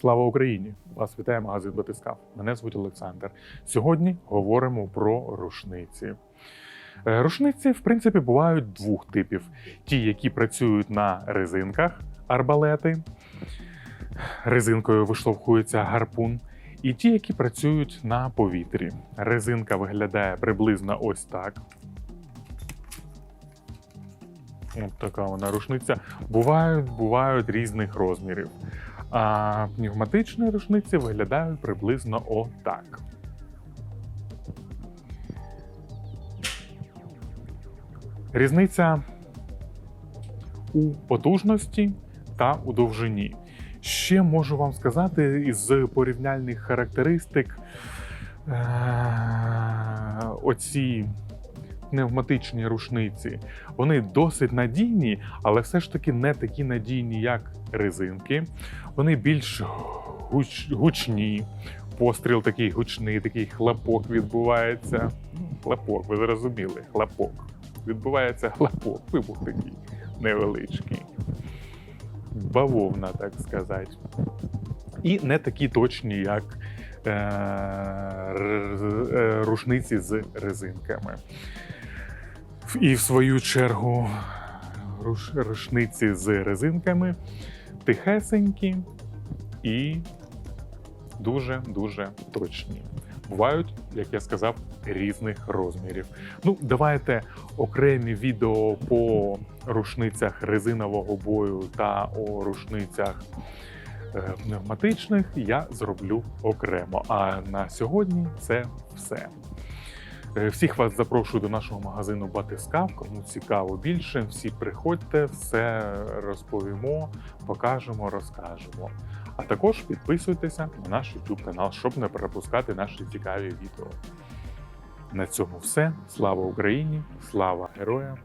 Слава Україні! Вас вітає магазин Батискав. Мене звуть Олександр. Сьогодні говоримо про рушниці. Е, Рушниці, в принципі, бувають двох типів: ті, які працюють на резинках, арбалети, резинкою виштовхується гарпун, і ті, які працюють на повітрі. Резинка виглядає приблизно ось так. От така вона рушниця. Бувають, бувають різних розмірів. А пневматичні рушниці виглядають приблизно отак. Різниця у потужності та у довжині. Ще можу вам сказати із порівняльних характеристик е- оці пневматичні рушниці. Вони досить надійні, але все ж таки не такі надійні, як резинки. Вони більш гуч, гучні. Постріл такий гучний, такий хлопок відбувається. Хлопок, ви зрозуміли, хлопок. Відбувається хлопок, вибух такий невеличкий. Бавовна, так сказати. І не такі точні, як е, е, рушниці з резинками. І в свою чергу руш- рушниці з резинками тихесенькі і дуже-дуже точні. Бувають, як я сказав, різних розмірів. Ну, давайте окремі відео по рушницях резинового бою та о рушницях е, пневматичних я зроблю окремо. А на сьогодні це все. Е, Всіх вас запрошую до нашого магазину Батискав. Кому цікаво більше, всі приходьте, все розповімо, покажемо, розкажемо. А також підписуйтеся на наш YouTube канал, щоб не пропускати наші цікаві відео. На цьому все. Слава Україні! Слава героям!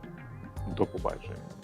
До побачення!